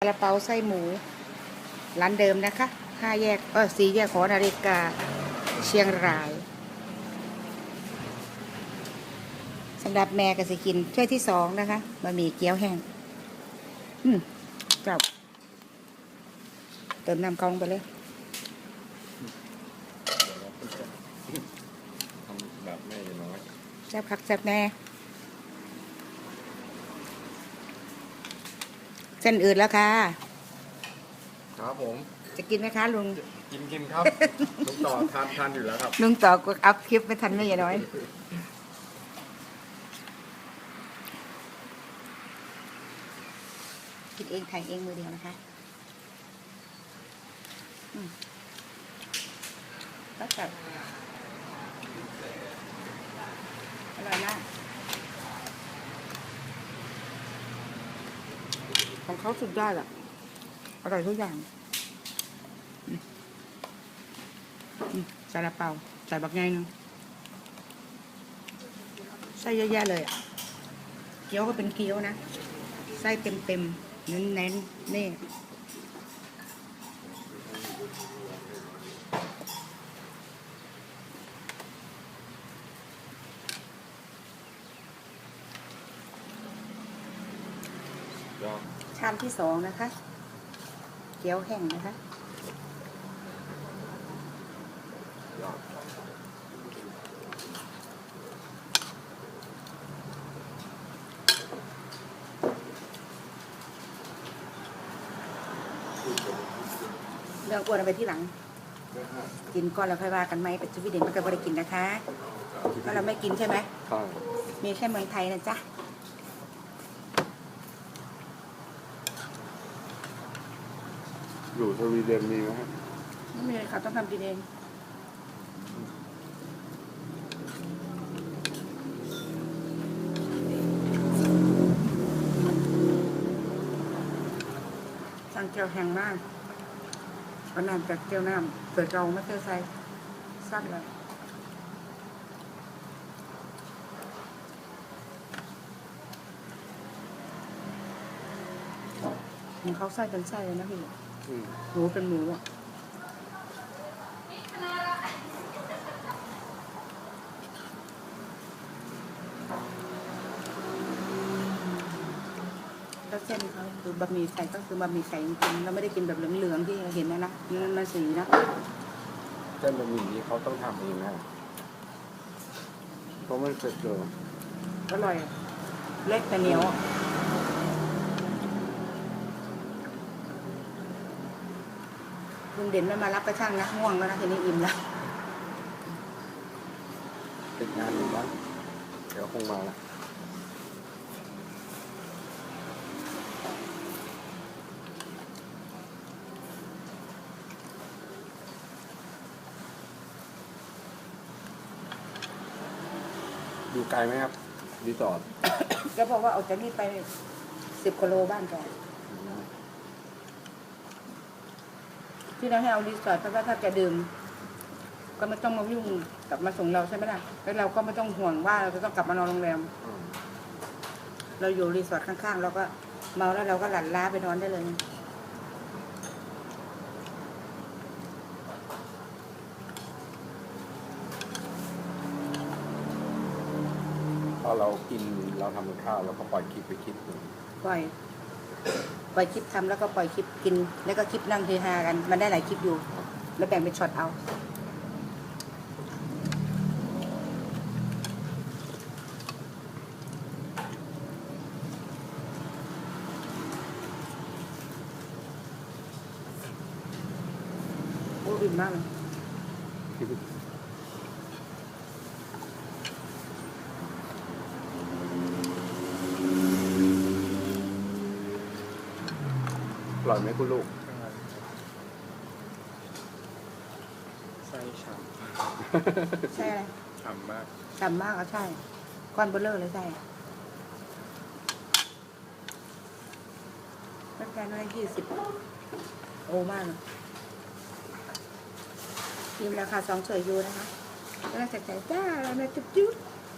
ซาลาเปาไส้หมู ร้านเดิมนะคะห้าแยกเออสี่แยกหอนาฬิกาเชียงรายสำหรับแม่ก็สิกินถ้วยที่สองนะคะบะหมี่เกี๊ยวแห้ง อืมเจ้าเติมน้ำกองไปเลยทำแบบแม่ยายน้อยแซ่บคักแซ่บแน่ เส้นอื่นแล้วค่ะ ครับผมจะกินไหมคะลุง กินกินครับ ลุงต่อทานทานอยู่แล้วครับ ลุงต่อกดอัพคลิปไม่ทันไม่ยายน้อย กินเองถ่ายเองมือเดียวนะคะอืมแล้วแบบอร่อยมาก ของเขาสุดยอดอะ อร่อยทุกอย่างอืมอืมซาลาเปาใส่บักไงนึงไส้เยอะแยะเลยอะ เกี๊ยวก็เป็นเกี๊ยวนะ ไส้เต็มเต็มๆเน้นเน้นนี่ยอด ชามที่สองนะคะ เกี๊ยวแห้งนะคะยอดเรื่องอ้วนเอาไปที่หลัง กินก่อนแล้วค่อยว่ากันไหมเป็นชีวิตเด่นมันก็ไม่ได้กินนะคะเพราะเราไม่กินใช่ไหมข้างมีแค่เมืองไทยนะจ๊ะ อยู่สวีเดนมีไหมครับไม่มีเลยค่ะต้องทำกินเอง สั่งเกี๊ยวแห้งมากเอาน้ำจากเกี๊ยวน้ำเปิดเราไม่เคยใส่ซัดเลยมันเขาใส่เป็นไส้เลยนะพี่ หมูเป็นหมูอะแล้วเส้นเขาคือบะหมี่ไก่ก็คือบะหมี่ไก่จริงๆเราไม่ได้กินแบบเหลืองๆที่เราเห็นนะนะนั่นมันสีนะเส้นบะหมี่นี้เขาต้องทำเองนะเพราะมันเสร็จเร็วอร่อย เล็กแต่เหนียวอะ ลุงเด่นไม่มารับกระช่างนะง่วงแล้วนะทีนี้อิ่มแล้วติดงานอยู่บ้างเดี๋ยวคงมาละอยู่ไกลไหมครับรีสอร์ทก็บอกว่าออกจากนี่ไปสิบกิโลบ้านก่อน ที่เราให้เอารีสอร์ทเพราะว่าถ้าแกดื่มก็ไม่ต้องมายุ่งกลับมาส่งเราใช่ไหมล่ะแล้วเราก็ไม่ต้องห่วงว่าเราจะต้องกลับมานอนโรงแรมอืมเราอยู่รีสอร์ทข้างๆเราก็เมาแล้วเราก็หลั่นล้าไปนอนได้เลย พอเรากินเราทำกับข้าวเราก็ปล่อยคลิปไปคลิปหนึ่งปล่อยป ล่อยคลิปทำแล้วก็ปล่อยคลิปกิน แล้วก็คลิปนั่งเฮฮากัน มันได้หลายคลิปอยู่ แล้วแบ่งเป็นช็อตเอาโอ้อิ่มมากเลย ปล่อยไหมคุณลูก ไส้ฉ่ใช่อะไรำฉ่ำมากฉ่ำมากอะใช่ ก้อนเบลเลอร์เลยใช่ไม่แพงเลยยี่สิบโอ้มากเลยทีมราคาสองเฉยยูนะคะแล้วก็ใส่ใจจ้าแล้วนะจุ๊บจุ๊บ